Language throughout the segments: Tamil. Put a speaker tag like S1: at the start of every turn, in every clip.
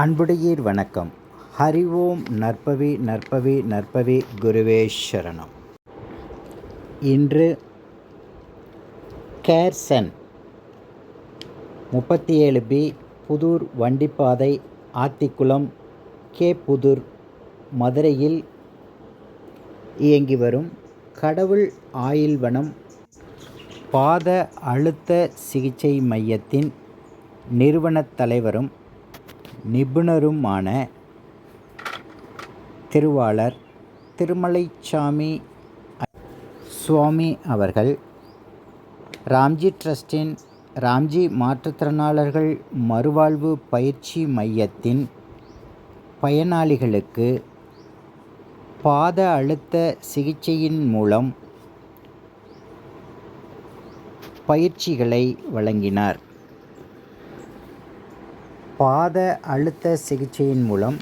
S1: அன்புடையீர் வணக்கம். ஹரி ஓம் நற்பவி நற்பவி நற்பவி குருவே சரணம். இன்று கேர்சன் முப்பத்தி ஏழு பி புதூர் வண்டிப்பாதை ஆத்திக்குளம் கே புதூர் மதுரையில் இயங்கி வரும் கடவுள் ஆயில்வனம் பாத அழுத்த சிகிச்சை மையத்தின் நிறுவனத் தலைவரும் நிபுணருமான திருவாளர் திருமலைச்சாமி சுவாமி அவர்கள் ராம்ஜி ட்ரஸ்டின் ராம்ஜி மாற்றுத்திறனாளர்கள் மறுவாழ்வு பயிற்சி மையத்தின் பயனாளிகளுக்கு பாத அழுத்த சிகிச்சையின் மூலம் பயிற்சிகளை வழங்கினார். பாத அழுத்த சிகிச்சையின் மூலம்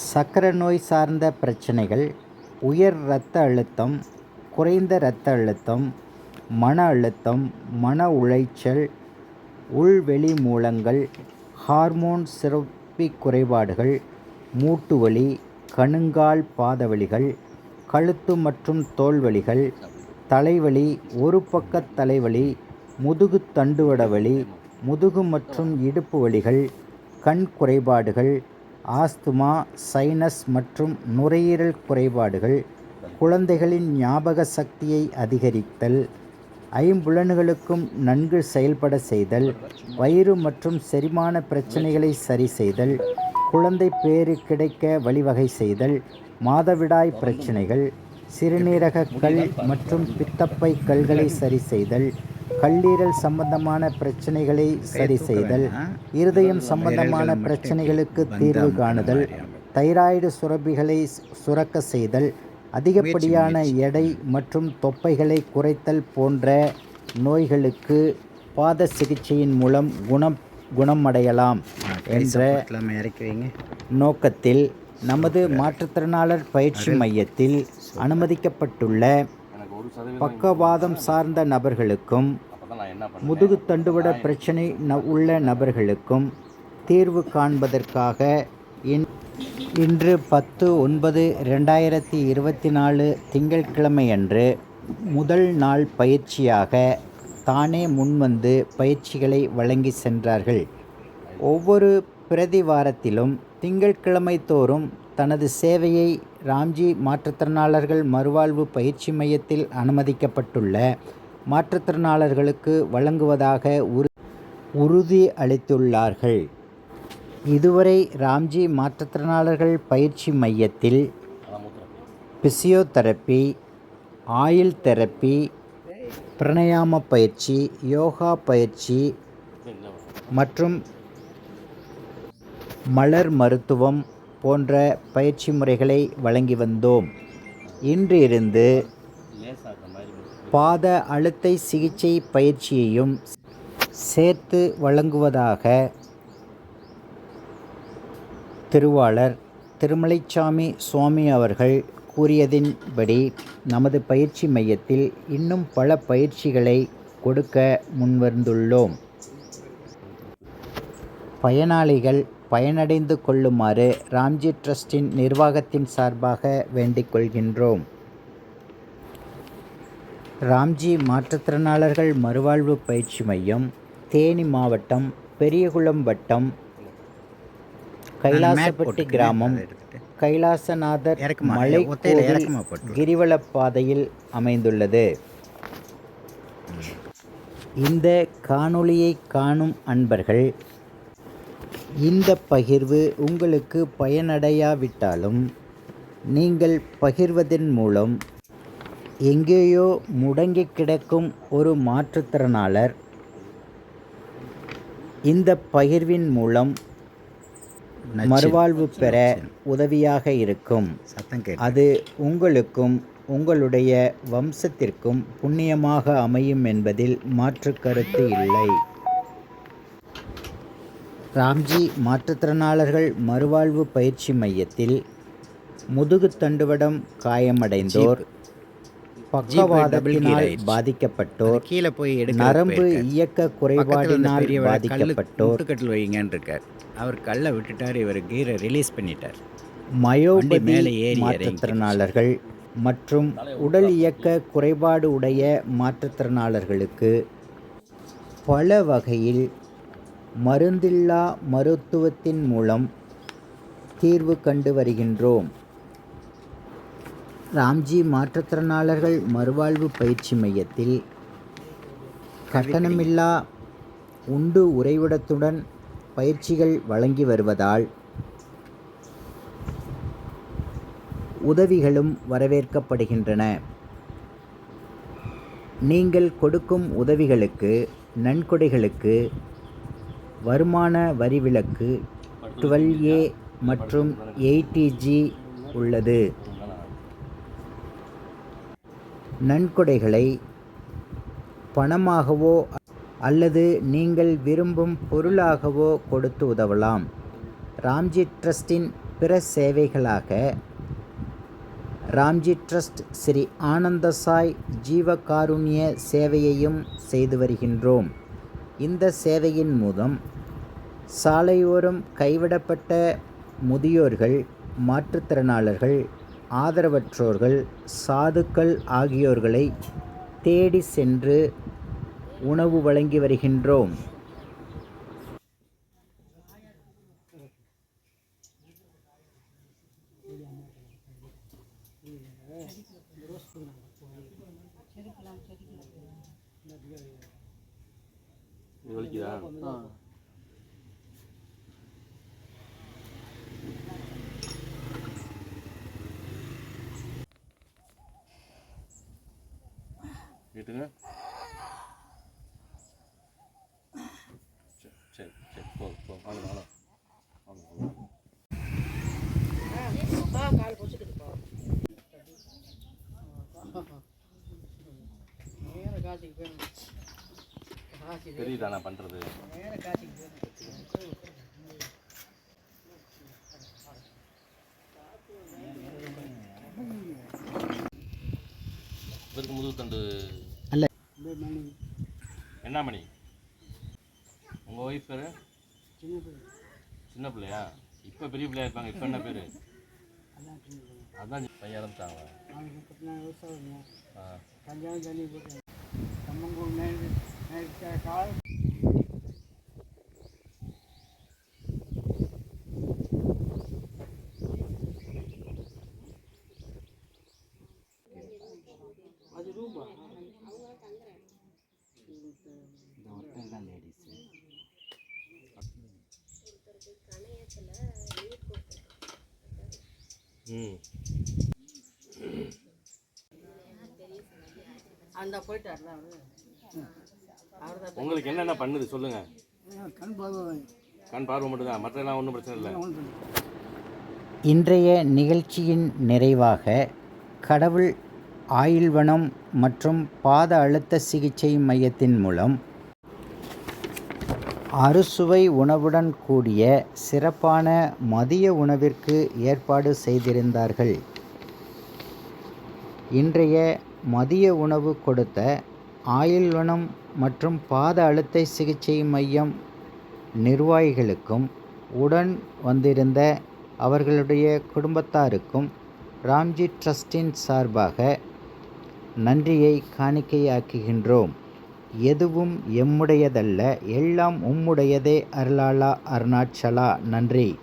S1: சக்கரை நோய் சார்ந்த பிரச்சனைகள் உயர் இரத்த அழுத்தம் குறைந்த இரத்த அழுத்தம் மன அழுத்தம் மன உளைச்சல் உள்வெளி மூலங்கள் ஹார்மோன் சிறப்பி குறைபாடுகள் மூட்டு வலி கணுங்கால் பாதவலிகள் கழுத்து மற்றும் தோல்வலிகள் தலைவலி ஒரு பக்க தலைவலி முதுகு தண்டுவட வலி முதுகு மற்றும் இடுப்பு வலிகள் கண் குறைபாடுகள் ஆஸ்துமா சைனஸ் மற்றும் நுரையீரல் குறைபாடுகள் குழந்தைகளின் ஞாபக சக்தியை அதிகரித்தல் ஐம்புலன்களுக்கும் நன்கு செயல்பட செய்தல் வயிறு மற்றும் செரிமான பிரச்சனைகளை சரி செய்தல் குழந்தை பேறு கிடைக்க வழிவகை செய்தல் மாதவிடாய் பிரச்சனைகள் சிறுநீரக கல் மற்றும் பித்தப்பை கல்களை சரி செய்தல் கல்லீரல் சம்பந்தமான பிரச்சனைகளை சரி செய்தல் இருதயம் சம்பந்தமான பிரச்சனைகளுக்கு தீர்வு காணுதல் தைராய்டு சுரப்பிகளை சுரக்க செய்தல் அதிகப்படியான எடை மற்றும் தொப்பைகளை குறைத்தல் போன்ற நோய்களுக்கு பாத சிகிச்சையின் மூலம் குணம் குணமடையலாம் என்ற நோக்கத்தில் நமது மாற்றுத்திறனாளர் பயிற்சி மையத்தில் அனுமதிக்கப்பட்டுள்ள பக்கவாதம் சார்ந்த நபர்களுக்கும் முதுகு தண்டுவட பிரச்சனை ந- உள்ள நபர்களுக்கும் தீர்வு காண்பதற்காக இன்- இன்று பத்து ஒன்பது ரெண்டாயிரத்தி இருபத்தி நாலு திங்கட்கிழமையன்று முதல் நாள் பயிற்சியாக தானே முன்வந்து பயிற்சிகளை வழங்கி சென்றார்கள். ஒவ்வொரு பிரதி வாரத்திலும் திங்கட்கிழமை தோறும் தனது சேவையை ராம்ஜி மாற்றுத்திறனாளர்கள் மறுவாழ்வு பயிற்சி மையத்தில் அனுமதிக்கப்பட்டுள்ள மாற்றுத்திறனாளர்களுக்கு வழங்குவதாக உறு உறுதி அளித்துள்ளார்கள். இதுவரை ராம்ஜி மாற்றுத்திறனாளர்கள் பயிற்சி மையத்தில் பிசியோதெரப்பி ஆயில் தெரப்பி பிரணயாம பயிற்சி யோகா பயிற்சி மற்றும் மலர் மருத்துவம் போன்ற பயிற்சி முறைகளை வழங்கி வந்தோம். இன்று இருந்து பாத அழுத்தை சிகிச்சை பயிற்சியையும் சேர்த்து வழங்குவதாக திருவாளர் திருமலைச்சாமி சுவாமி அவர்கள் கூறியதின்படி நமது பயிற்சி மையத்தில் இன்னும் பல பயிற்சிகளை கொடுக்க முன்வந்துள்ளோம். பயனாளிகள் பயனடைந்து கொள்ளுமாறு ராம்ஜி ட்ரஸ்டின் நிர்வாகத்தின் சார்பாக வேண்டிக் கொள்கின்றோம். ராம்ஜி மாற்றுத்திறனாளர்கள் மறுவாழ்வு பயிற்சி மையம் தேனி மாவட்டம் பெரியகுளம் வட்டம் கைலாசப்பட்டி கிராமம் கைலாசநாதர்? மலை
S2: ஒத்தையில
S1: கோவில்
S2: இறக்குமா போட்டு?
S1: கிரிவலப் பாதையில் அமைந்துள்ளது இந்த காணொளியை காணும் அன்பர்கள் இந்த பகிர்வு உங்களுக்கு பயனடையாவிட்டாலும் நீங்கள் பகிர்வதன் மூலம் எங்கேயோ முடங்கி கிடக்கும் ஒரு மாற்றுத்திறனாளர். இந்த பகிர்வின் மூலம் மறுவாழ்வு பெற உதவியாக இருக்கும். அது உங்களுக்கும் உங்களுடைய வம்சத்திற்கும் புண்ணியமாக அமையும் என்பதில் மாற்று கருத்து இல்லை. ராம்ஜி மாற்றுத்திறனாளர்கள் மறுவாழ்வு பயிற்சி மையத்தில் முதுகு தண்டுவடம் காயமடைந்தோர். பக்கவாதத்தினால். பாதிக்கப்பட்டோர்.
S2: கீழே போய் எடுக்க
S1: நரம்பு இயக்க குறைபாடினால் பாதிக்கப்பட்டோர்.
S2: முட்டுக்கட்டில் வைங்கன்னு இருக்கார் அவர் கல்லை விட்டுட்டார் இவர் கீரை ரிலீஸ் பண்ணிட்டார்.
S1: மயோபதி மாற்றுத்திறனாளர்கள் மற்றும் உடல் இயக்க குறைபாடு உடைய மாற்றுத்திறனாளர்களுக்கு பல வகையில் மருந்தில்லா மருத்துவத்தின் மூலம் தீர்வு கண்டு வருகின்றோம். ராம்ஜி மாற்றுத்திறனாளர்கள் மறுவாழ்வு பயிற்சி மையத்தில் கட்டணமில்லா உண்டு உறைவிடத்துடன் பயிற்சிகள் வழங்கி வருவதால் உதவிகளும் வரவேற்கப்படுகின்றன. நீங்கள் கொடுக்கும் உதவிகளுக்கு நன்கொடைகளுக்கு வருமான வரி விலக்கு டுவெல் ஏ மற்றும் எயிட்டிஜி உள்ளது. நன்கொடைகளை பணமாகவோ அல்லது நீங்கள் விரும்பும் பொருளாகவோ கொடுத்து உதவலாம். ராம்ஜி ட்ரஸ்டின் பிற சேவைகளாக ராம்ஜி ட்ரஸ்ட் ஸ்ரீ ஆனந்தசாய் ஜீவகாருண்ய சேவையையும் செய்து வருகின்றோம். இந்த சேவையின் மூலம் சாலையோரம் கைவிடப்பட்ட முதியோர்கள் மாற்றுத்திறனாளர்கள் ஆதரவற்றோர்கள் சாதுக்கள் ஆகியோர்களை தேடி சென்று உணவு வழங்கி வருகின்றோம்.
S3: வீட்டுங்க சரி சரி சரி போ போ வாங்க வாங்க. வாங்க வாங்க. தெரியுதா நான் பண்ணுறது இதற்கு முதுகு தண்டு என்ன மணி? உங்கள் ஒய்ஃப் பேர்? சின்ன பிள்ளையா? இப்போ பெரிய பிள்ளையா இருப்பாங்க. இப்போ என்ன பேர்? அதான் பையன் இறந்துட்டாங்க ஆ. ம்.
S4: அந்த போயிட்டார்ல அவரு? அவர் தான்
S3: உங்களுக்கு என்னென்ன பண்ணுது சொல்லுங்க.
S4: கண் பார்வை.
S3: கண் பார்வை மட்டும்தான் மற்றெல்லாம் ஒன்றும் பிரச்சனை இல்லை.
S1: இன்றைய நிகழ்ச்சியின் நிறைவாக கடவுள் ஆயுள்வனம் மற்றும் பாத அழுத்த சிகிச்சை மையத்தின் மூலம் அறுசுவை உணவுடன் கூடிய சிறப்பான மதிய உணவிற்கு ஏற்பாடு செய்திருந்தார்கள். இன்றைய மதிய உணவு கொடுத்த ஆயுள்வனம் மற்றும் பாத அழுத்த சிகிச்சை மையம் நிர்வாகிகளுக்கும் உடன் வந்திருந்த அவர்களுடைய குடும்பத்தாருக்கும் ராம்ஜி ட்ரஸ்டின் சார்பாக நன்றியை காணிக்கையாக்குகின்றோம். எதுவும் எம்முடையதல்ல எல்லாம் உம்முடையதே அருளாளா அருணாச்சலா நன்றி.